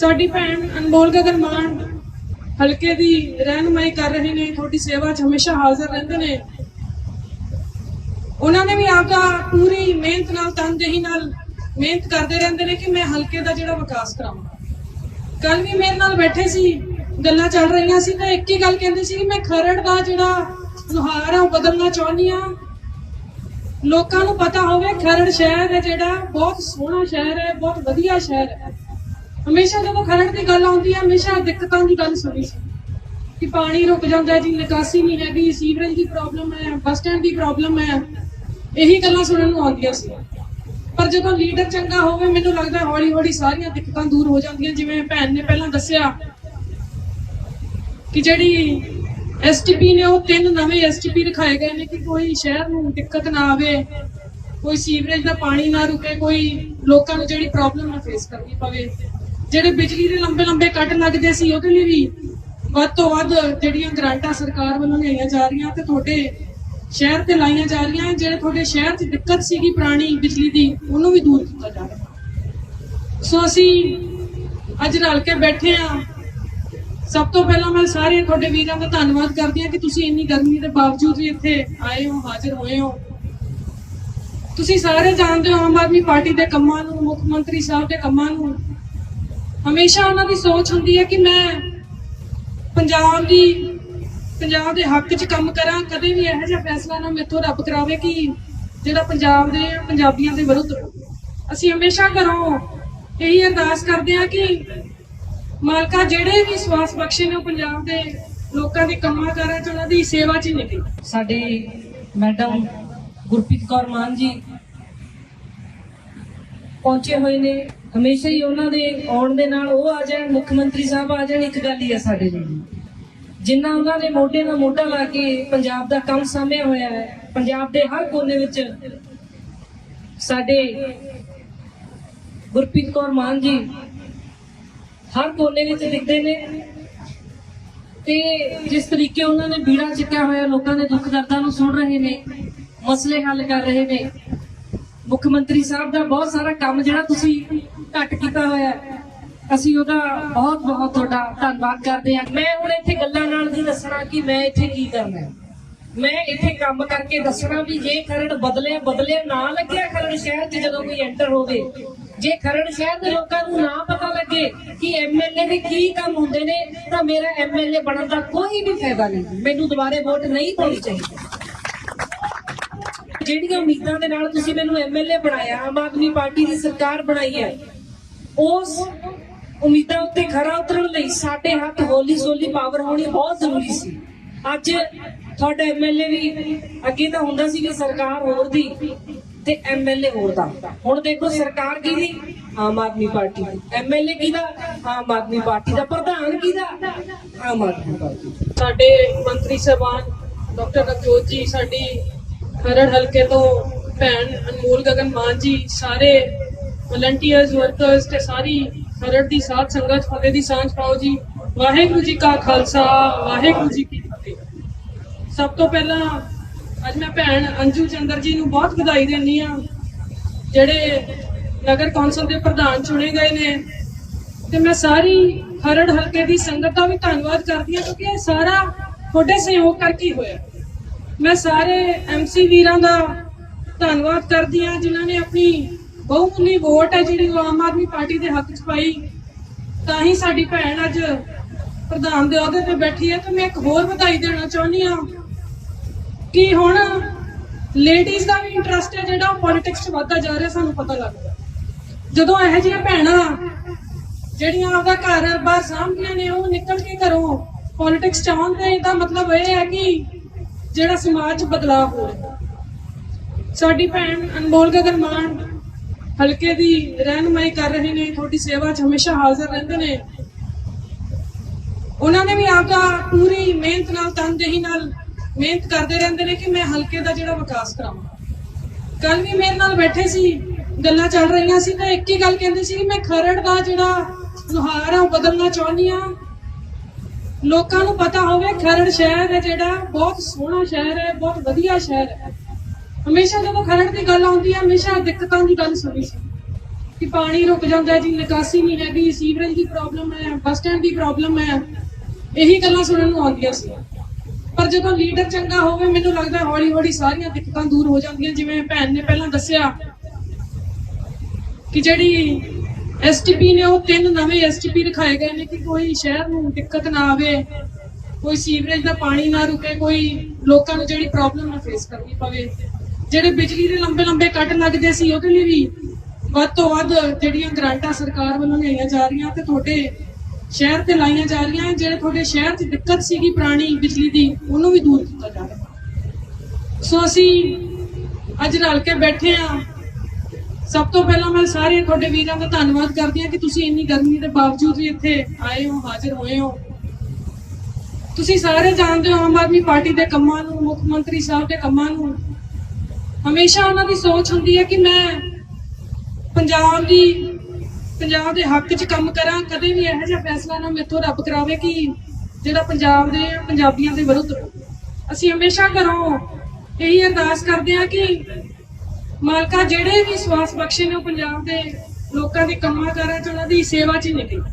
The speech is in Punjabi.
ਸਾਡੀ ਭੈਣ ਅਨਮੋਲ ਗਗਨ ਮਾਨ ਹਲਕੇ ਦੀ ਰਹਿਨੁਮਾਈ ਕਰ ਰਹੇ ਨੇ, ਤੁਹਾਡੀ ਸੇਵਾ 'ਚ ਹਮੇਸ਼ਾ ਹਾਜ਼ਰ ਰਹਿੰਦੇ ਨੇ। ਉਹਨਾਂ ਨੇ ਵੀ ਆਪਦਾ ਪੂਰੀ ਮਿਹਨਤ ਨਾਲ, ਤਨਦੇਹੀ ਨਾਲ ਮਿਹਨਤ ਕਰਦੇ ਰਹਿੰਦੇ ਨੇ ਕਿ ਮੈਂ ਹਲਕੇ ਦਾ ਜਿਹੜਾ ਵਿਕਾਸ ਕਰਾਵਾਂ। ਕੱਲ ਵੀ ਮੇਰੇ ਨਾਲ ਬੈਠੇ ਸੀ, ਗੱਲਾਂ ਚੱਲ ਰਹੀਆਂ ਸੀ, ਤਾਂ ਇੱਕ ਹੀ ਗੱਲ ਕਹਿੰਦੇ ਸੀ ਕਿ ਮੈਂ ਖਰੜ ਦਾ ਜਿਹੜਾ ਨੁਹਾਰ ਆ, ਉਹ ਬਦਲਣਾ ਚਾਹੁੰਦੀ ਆ ਲੋਕਾਂ ਨੂੰ ਪਤਾ ਹੋਵੇ, ਖਰੜ ਸ਼ਹਿਰ ਹੈ ਜਿਹੜਾ ਬਹੁਤ ਸੋਹਣਾ ਸ਼ਹਿਰ ਹੈ, ਬਹੁਤ ਵਧੀਆ ਸ਼ਹਿਰ ਹੈ। ਹਮੇਸ਼ਾ ਜਦੋਂ ਖਰੜ ਦੀ ਗੱਲ ਆਉਂਦੀ ਹੈ, ਹਮੇਸ਼ਾ ਦਿੱਕਤਾਂ ਦੀ ਗੱਲ ਸੁਣੀ ਸੀ ਕਿ ਪਾਣੀ ਰੁਕ ਜਾਂਦਾ ਜੀ ਨਿਕਾਸੀ ਨਹੀਂ ਹੈਗੀ, ਸੀਵਰੇਜ ਦੀ ਪ੍ਰੋਬਲਮ ਹੈ, ਬੱਸ ਸਟੈਂਡ ਦੀ ਪ੍ਰੋਬਲਮ ਹੈ, ਇਹੀ ਗੱਲਾਂ ਸੁਣਨ ਨੂੰ ਆਉਂਦੀਆਂ ਸੀ। ਪਰ ਜਦੋਂ ਲੀਡਰ ਚੰਗਾ ਹੋਵੇ, ਮੈਨੂੰ ਲੱਗਦਾ ਹੌਲੀ ਹੌਲੀ ਸਾਰੀਆਂ ਦਿੱਕਤਾਂ ਦੂਰ ਹੋ ਜਾਂਦੀਆਂ, ਜਿਵੇਂ ਭੈਣ ਨੇ ਪਹਿਲਾਂ ਦੱਸਿਆ ਕਿ ਜਿਹੜੀ ਐਸਟੀਪੀ ਨੇ, ਉਹ ਤਿੰਨ ਨਵੇਂ ਐਸਟੀਪੀ ਰਖਾਏ ਗਏ ਨੇ ਕਿ ਕੋਈ ਸ਼ਹਿਰ ਨੂੰ ਦਿੱਕਤ ਨਾ ਆਵੇ, ਕੋਈ ਸੀਵਰੇਜ ਦਾ ਪਾਣੀ ਨਾ ਰੁਕੇ, ਕੋਈ ਲੋਕਾਂ ਨੂੰ ਜਿਹੜੀ ਪ੍ਰੋਬਲਮ ਨਾ ਫੇਸ ਕਰਨੀ ਪਵੇ। ਜਿਹੜੇ ਬਿਜਲੀ ਦੇ ਲੰਬੇ ਲੰਬੇ ਕੱਟ ਲੱਗਦੇ ਸੀ, ਉਹਦੇ ਲਈ ਵੀ ਵੱਧ ਤੋਂ ਵੱਧ ਜਿਹੜੀਆਂ ਗ੍ਰਾਂਟਾਂ ਸਰਕਾਰ ਵੱਲੋਂ ਲਿਆਈਆਂ ਜਾ ਰਹੀਆਂ ਤੇ ਤੁਹਾਡੇ ਸ਼ਹਿਰ ਤੇ ਲਾਈਆਂ ਜਾ ਰਹੀਆਂ, ਜਿਹੜੇ ਤੁਹਾਡੇ ਸ਼ਹਿਰ 'ਚ ਦਿੱਕਤ ਸੀਗੀ ਪੁਰਾਣੀ ਬਿਜਲੀ ਦੀ, ਉਹਨੂੰ ਵੀ ਦੂਰ ਕੀਤਾ ਜਾ ਰਿਹਾ ਸੋ ਅਸੀਂ ਅੱਜ ਰਲ ਕੇ ਬੈਠੇ ਆ ਸਭ ਤੋਂ ਪਹਿਲਾਂ ਮੈਂ ਸਾਰੇ ਤੁਹਾਡੇ ਵੀਰਾਂ ਦਾ ਧੰਨਵਾਦ ਕਰਦੀ ਹਾਂ ਕਿ ਤੁਸੀਂ ਇੰਨੀ ਗਰਮੀ ਦੇ ਬਾਵਜੂਦ ਵੀ ਇੱਥੇ ਆਏ ਹੋ, ਹਾਜ਼ਰ ਹੋਏ ਹੋ। ਤੁਸੀਂ ਸਾਰੇ ਜਾਣਦੇ ਹੋ ਆਮ ਆਦਮੀ ਪਾਰਟੀ ਦੇ ਕੰਮਾਂ ਨੂੰ, ਮੁੱਖ ਮੰਤਰੀ ਸਾਹਿਬ ਦੇ ਕੰਮਾਂ ਨੂੰ। ਹਮੇਸ਼ਾ ਉਹਨਾਂ ਦੀ ਸੋਚ ਹੁੰਦੀ ਹੈ ਕਿ ਮੈਂ ਪੰਜਾਬ ਦੀ, ਪੰਜਾਬ ਦੇ ਹੱਕ 'ਚ ਕੰਮ ਕਰਾਂ, ਕਦੇ ਵੀ ਇਹੋ ਜਿਹਾ ਫੈਸਲਾ ਨਾ ਮੇਥੋਂ ਰੱਬ ਕਰਾਵੇ ਕਿ ਜਿਹੜਾ ਪੰਜਾਬ ਦੇ ਪੰਜਾਬੀਆਂ ਦੇ ਵਿਰੁੱਧ ਅਸੀਂ ਹਮੇਸ਼ਾ ਘਰੋਂ ਇਹੀ ਅਰਦਾਸ ਕਰਦੇ ਹਾਂ ਕਿ ਮਾਲਕਾ ਜਿਹੜੇ ਵੀ ਸਵਾਸ ਬਖਸ਼ੇ ਨੇ ਉਹ ਪੰਜਾਬ ਦੇ ਲੋਕਾਂ ਦੇ ਕੰਮਾਂ ਕਾਰਾਂ 'ਚ ਉਹਨਾਂ ਦੀ ਸੇਵਾ 'ਚ ਹੀ ਨਿਕਲੇ। ਸਾਡੇ ਮੈਡਮ ਗੁਰਪ੍ਰੀਤ ਕੌਰ ਮਾਨ ਜੀ ਪਹੁੰਚੇ ਹੋਏ ਨੇ। ਹਮੇਸ਼ਾ ਹੀ ਉਹਨਾਂ ਦੇ ਆਉਣ ਦੇ ਨਾਲ ਉਹ ਆ ਜਾਣ, ਮੁੱਖ ਮੰਤਰੀ ਸਾਹਿਬ ਆ ਜਾਣ, ਇੱਕ ਗੱਲ ਹੀ ਆ ਸਾਡੇ ਲਈ। ਜਿੰਨਾ ਉਹਨਾਂ ਨੇ ਮੋਢੇ ਨਾਲ ਮੋਢਾ ਲਾ ਕੇ ਪੰਜਾਬ ਦਾ ਕੰਮ ਸਾਂਭਿਆ ਹੋਇਆ ਹੈ, ਪੰਜਾਬ ਦੇ ਹਰ ਕੋਨੇ ਵਿੱਚ ਸਾਡੇ ਗੁਰਪ੍ਰੀਤ ਕੌਰ ਮਾਨ ਜੀ ਹਰ ਕੋਨੇ ਵਿੱਚ ਦਿਖਦੇ ਨੇ ਤੇ ਜਿਸ ਤਰੀਕੇ ਉਹਨਾਂ ਨੇ ਬੀੜਾ ਚੱਕਿਆ ਹੋਇਆ, ਲੋਕਾਂ ਦੇ ਦੁੱਖ ਦਰਦਾਂ ਨੂੰ ਸੁਣ ਰਹੇ ਨੇ, ਮਸਲੇ ਹੱਲ ਕਰ ਰਹੇ ਨੇ ਮੁੱਖ ਮੰਤਰੀ ਸਾਹਿਬ ਦਾ ਬਹੁਤ ਸਾਰਾ ਕੰਮ ਜਿਹੜਾ ਤੁਸੀਂ ਘੱਟ ਕੀਤਾ ਹੋਇਆ ਅਸੀਂ ਉਹਦਾ ਬਹੁਤ ਬਹੁਤ ਤੁਹਾਡਾ ਧੰਨਵਾਦ ਕਰਦੇ ਹਾਂ। ਮੈਂ ਹੁਣ ਇੱਥੇ ਗੱਲਾਂ ਨਾਲ ਨਹੀਂ ਦੱਸਣਾ ਕਿ ਮੈਂ ਇੱਥੇ ਕੀ ਕਰਨਾ ਮੈਂ ਇੱਥੇ ਕੰਮ ਕਰਕੇ ਦੱਸਣਾ ਵੀ ਜੇ ਖਰੜ ਬਦਲੇ ਬਦਲੇ ਨਾ ਲੱਗਿਆ ਖਰੜ ਸ਼ਹਿਰ 'ਚ ਜਦੋਂ ਕੋਈ ਐਂਟਰ ਹੋਵੇ। ਜੇ ਖਰੜ ਸ਼ਹਿਰ ਦੇ ਲੋਕਾਂ ਨੂੰ ਨਾ ਪਤਾ ਲੱਗੇ ਕਿ ਐਮਐਲਏ ਦੇ ਕੀ ਕੰਮ ਹੁੰਦੇ ਨੇ, ਤਾਂ ਮੇਰਾ ਐਮਐਲਏ ਬਣਨ ਦਾ ਕੋਈ ਵੀ ਫਾਇਦਾ ਨਹੀਂ। ਮੈਨੂੰ ਦੁਬਾਰੇ ਵੋਟ ਨਹੀਂ ਪਾਉਣੀ ਚਾਹੀਦੀ। ਜਿਹੜੀਆਂ ਉਮੀਦਾਂ ਦੇ ਨਾਲ ਤੁਸੀਂ ਮੈਨੂੰ ਐਮਐਲਏ ਬਣਾਇਆ, ਆਮ ਆਦਮੀ ਪਾਰਟੀ ਦੀ ਸਰਕਾਰ ਬਣਾਈ ਹੈ, ਉਸ ਉਮੀਦਾਂ ਉੱਤੇ ਖਰਾ ਉਤਰਨ ਲਈ ਸਾਡੇ ਹੱਥ ਹੋਲੀ ਸੋਲੀ ਪਾਵਰ ਹੋਣੀ ਬਹੁਤ ਜ਼ਰੂਰੀ ਸੀ। ਅੱਜ ਤੁਹਾਡਾ ਐਮਐਲਏ ਵੀ ਅੱਗੇ ਤਾਂ ਹੁੰਦਾ ਸੀ ਕਿ ਸਰਕਾਰ ਹੋਰ ਦੀ ਤੇ ਐਮਐਲਏ ਹੋਰ ਦਾ। ਹੁਣ ਦੇਖੋ ਸਰਕਾਰ ਕਿਹਦੀ? ਆਮ ਆਦਮੀ ਪਾਰਟੀ ਦੀ। ਐਮਐਲਏ ਕਿਹਦਾ? ਆਮ ਆਦਮੀ ਪਾਰਟੀ ਦਾ। ਪ੍ਰਧਾਨ ਕਿਹਦਾ? ਆਮ ਆਦਮੀ ਪਾਰਟੀ ਸਾਡੇ ਮੰਤਰੀ ਸਾਹਿਬਾਨ, ਡਾਕਟਰ ਨਵਜੋਤ ਜੀ, ਸਾਡੀ ਖਰੜ ਹਲਕੇ ਤੋਂ ਭੈਣ ਅਨਮੋਲ ਗਗਨ ਮਾਨ ਜੀ, ਸਾਰੇ ਵਲੰਟੀਅਰਸ ਵਰਕਰਸ ਤੇ ਸਾਰੀ ਖਰੜ ਦੀ ਸਾਥ ਸੰਗਤ, ਫਤਿਹ ਦੀ ਸਾਂਝ ਪਾਓ ਜੀ। ਵਾਹਿਗੁਰੂ ਜੀ ਕਾ ਖਾਲਸਾ, ਵਾਹਿਗੁਰੂ ਜੀ ਕੀ ਫਤਿਹ। ਸਭ ਤੋਂ ਪਹਿਲਾਂ ਅੱਜ ਮੈਂ ਭੈਣ ਅੰਜੂ ਚੰਦਰ ਜੀ ਨੂੰ ਬਹੁਤ ਵਧਾਈ ਦਿੰਦੀ ਆ ਜਿਹੜੇ ਨਗਰ ਕੌਂਸਲ ਦੇ ਪ੍ਰਧਾਨ ਚੁਣੇ ਗਏ ਨੇ। ਤੇ ਮੈਂ ਸਾਰੀ ਖਰੜ ਹਲਕੇ ਦੀ ਸੰਗਤ ਦਾ ਵੀ ਧੰਨਵਾਦ ਕਰਦੀ ਹਾਂ, ਕਿਉਂਕਿ ਇਹ ਸਾਰਾ ਤੁਹਾਡੇ ਸਹਿਯੋਗ ਕਰਕੇ ਹੋਇਆ। ਮੈਂ ਸਾਰੇ ਐਮਸੀ ਵੀਰਾਂ ਦਾ ਧੰਨਵਾਦ ਕਰਦੀ ਹਾਂ, ਜਿਨ੍ਹਾਂ ਨੇ ਆਪਣੀ ਬਹੁਮੁੱਲੀ ਵੋਟ ਹੈ ਜਿਹੜੀ ਉਹ ਆਮ ਆਦਮੀ ਪਾਰਟੀ ਦੇ ਹੱਕ 'ਚ ਪਾਈ। ਤਾਂ ਹੀ ਸਾਡੀ ਭੈਣ ਅੱਜ ਪ੍ਰਧਾਨ ਦੇ ਅਹੁਦੇ ਤੇ ਬੈਠੀ ਹੈ ਤੇ ਮੈਂ ਇੱਕ ਹੋਰ ਵਧਾਈ ਦੇਣਾ ਚਾਹੁੰਦੀ ਹਾਂ ਕਿ ਹੁਣ ਲੇਡੀਜ਼ ਦਾ ਵੀ ਇੰਟਰਸਟ ਹੈ ਜਿਹੜਾ ਉਹ ਪੋਲਿਟਿਕਸ 'ਚ ਵੱਧਦਾ ਜਾ ਰਿਹਾ, ਸਾਨੂੰ ਪਤਾ ਲੱਗਦਾ ਜਦੋਂ ਇਹੋ ਜਿਹੀਆਂ ਭੈਣਾਂ ਜਿਹੜੀਆਂ ਆਪਦਾ ਘਰ ਬਾਹਰ ਸਾਂਭਦੀਆਂ ਨੇ, ਉਹ ਨਿਕਲ ਕੇ ਘਰੋਂ ਪੋਲਿਟਿਕਸ ਚ ਆਉਣ ਇਹਦਾ ਮਤਲਬ ਇਹ ਹੈ ਕਿ ਜਿਹੜਾ ਸਮਾਜ 'ਚ ਬਦਲਾਅ ਹੋ ਰਿਹਾ। ਸਾਡੀ ਭੈਣ ਅਨਮੋਲ ਗਗਨ ਮਾਨ ਹਲਕੇ ਦੀ ਰਹਿਨੁਮਾਈ ਕਰ ਰਹੇ ਨੇ, ਤੁਹਾਡੀ ਸੇਵਾ 'ਚ ਹਮੇਸ਼ਾ ਹਾਜ਼ਰ ਰਹਿੰਦੇ ਨੇ। ਉਹਨਾਂ ਨੇ ਵੀ ਆਪਦਾ ਪੂਰੀ ਮਿਹਨਤ ਨਾਲ, ਤਨਦੇਹੀ ਨਾਲ ਮਿਹਨਤ ਕਰਦੇ ਰਹਿੰਦੇ ਨੇ ਕਿ ਮੈਂ ਹਲਕੇ ਦਾ ਜਿਹੜਾ ਵਿਕਾਸ ਕਰਾਵਾਂ। ਕੱਲ ਵੀ ਮੇਰੇ ਨਾਲ ਬੈਠੇ ਸੀ, ਗੱਲਾਂ ਚੱਲ ਰਹੀਆਂ ਸੀ, ਤਾਂ ਇੱਕ ਹੀ ਗੱਲ ਕਹਿੰਦੇ ਸੀ ਕਿ ਮੈਂ ਖਰੜ ਦਾ ਜਿਹੜਾ ਨੁਹਾਰ ਆ, ਉਹ ਬਦਲਣਾ ਚਾਹੁੰਦੀ ਆ ਲੋਕਾਂ ਨੂੰ ਪਤਾ ਹੋਵੇ ਖਰੜ ਸ਼ਹਿਰ ਹੈ ਜਿਹੜਾ ਬਹੁਤ ਸੋਹਣਾ ਸ਼ਹਿਰ ਹੈ, ਬਹੁਤ ਵਧੀਆ ਸ਼ਹਿਰ ਹੈ। ਹਮੇਸ਼ਾ ਜਦੋਂ ਖਰੜ ਦੀ ਗੱਲ ਆਉਂਦੀ ਹੈ, ਹਮੇਸ਼ਾ ਦਿੱਕਤਾਂ ਦੀ ਗੱਲ ਸੁਣੀ ਸੀ ਕਿ ਪਾਣੀ ਰੁਕ ਜਾਂਦਾ ਜੀ ਨਿਕਾਸੀ ਨਹੀਂ ਹੈਗੀ, ਸੀਵਰੇਜ ਦੀ ਪ੍ਰੋਬਲਮ ਹੈ, ਬੱਸ ਸਟੈਂਡ ਦੀ ਪ੍ਰੋਬਲਮ ਹੈ। ਇਹੀ ਗੱਲਾਂ ਸੁਣਨ ਨੂੰ ਆਉਂਦੀਆਂ ਸੀ। ਪਰ ਜਦੋਂ ਲੀਡਰ ਚੰਗਾ ਹੋਵੇ, ਮੈਨੂੰ ਲੱਗਦਾ ਹੌਲੀ ਹੌਲੀ ਸਾਰੀਆਂ ਦਿੱਕਤਾਂ ਦੂਰ ਹੋ ਜਾਂਦੀਆਂ। ਜਿਵੇਂ ਭੈਣ ਨੇ ਪਹਿਲਾਂ ਦੱਸਿਆ ਕਿ ਜਿਹੜੀ ਐਸਟੀਪੀ ਨੇ ਉਹ ਤਿੰਨ ਨਵੇਂ ਐਸਟੀਪੀ ਰਖਾਏ ਗਏ ਨੇ ਕਿ ਕੋਈ ਸ਼ਹਿਰ ਨੂੰ ਦਿੱਕਤ ਨਾ ਆਵੇ, ਕੋਈ ਸੀਵਰੇਜ ਦਾ ਪਾਣੀ ਨਾ ਰੁਕੇ, ਕੋਈ ਲੋਕਾਂ ਨੂੰ ਜਿਹੜੀ ਪ੍ਰੋਬਲਮ ਨਾ ਫੇਸ ਕਰਨੀ ਪਵੇ। ਜਿਹੜੇ ਬਿਜਲੀ ਦੇ ਲੰਬੇ ਲੰਬੇ ਕੱਟ ਲੱਗਦੇ ਸੀ, ਉਹਦੇ ਲਈ ਵੀ ਵੱਧ ਤੋਂ ਵੱਧ ਜਿਹੜੀਆਂ ਗ੍ਰਾਂਟਾਂ ਸਰਕਾਰ ਵੱਲੋਂ ਲਈਆਂ ਜਾ ਰਹੀਆਂ ਤੇ ਤੁਹਾਡੇ ਸ਼ਹਿਰ ਤੇ ਲਾਈਆਂ ਜਾ ਰਹੀਆਂ, ਜਿਹੜੇ ਤੁਹਾਡੇ ਸ਼ਹਿਰ 'ਚ ਦਿੱਕਤ ਸੀਗੀ ਪੁਰਾਣੀ ਬਿਜਲੀ ਦੀ, ਉਹਨੂੰ ਵੀ ਦੂਰ ਕੀਤਾ ਜਾ ਰਿਹਾ ਸੋ ਅਸੀਂ ਅੱਜ ਰਲ ਕੇ ਬੈਠੇ ਆ ਸਭ ਤੋਂ ਪਹਿਲਾਂ ਮੈਂ ਸਾਰੇ ਤੁਹਾਡੇ ਵੀਰਾਂ ਦਾ ਧੰਨਵਾਦ ਕਰਦੀ ਹਾਂ ਕਿ ਤੁਸੀਂ ਇੰਨੀ ਗਰਮੀ ਦੇ ਬਾਵਜੂਦ ਵੀ ਇੱਥੇ ਆਏ ਹੋ, ਹਾਜ਼ਰ ਹੋਏ ਹੋ। ਤੁਸੀਂ ਸਾਰੇ ਜਾਣਦੇ ਹੋ ਆਮ ਆਦਮੀ ਪਾਰਟੀ ਦੇ ਕੰਮਾਂ ਨੂੰ, ਮੁੱਖ ਮੰਤਰੀ ਸਾਹਿਬ ਦੇ ਕੰਮਾਂ ਨੂੰ। ਹਮੇਸ਼ਾ ਉਹਨਾਂ ਦੀ ਸੋਚ ਹੁੰਦੀ ਹੈ ਕਿ ਮੈਂ ਪੰਜਾਬ ਦੀ, ਪੰਜਾਬ ਦੇ ਹੱਕ 'ਚ ਕੰਮ ਕਰਾਂ, ਕਦੇ ਵੀ ਇਹੋ ਜਿਹਾ ਫੈਸਲਾ ਨਾ ਮੇਥੋਂ ਰੱਬ ਕਰਾਵੇ ਕਿ ਜਿਹੜਾ ਪੰਜਾਬ ਦੇ ਪੰਜਾਬੀਆਂ ਦੇ ਵਿਰੁੱਧ ਅਸੀਂ ਹਮੇਸ਼ਾ ਘਰੋਂ ਇਹੀ ਅਰਦਾਸ ਕਰਦੇ ਹਾਂ ਕਿ ਮਾਲਕਾ ਜਿਹੜੇ ਵੀ ਸਵਾਸ ਬਖਸ਼ੇ ਨੇ ਉਹ ਪੰਜਾਬ ਦੇ ਲੋਕਾਂ ਦੇ ਕੰਮਾਂ ਕਾਰਾਂ 'ਚ, ਉਹਨਾਂ ਦੀ ਸੇਵਾ 'ਚ ਹੀ ਨਿਕਲੇ।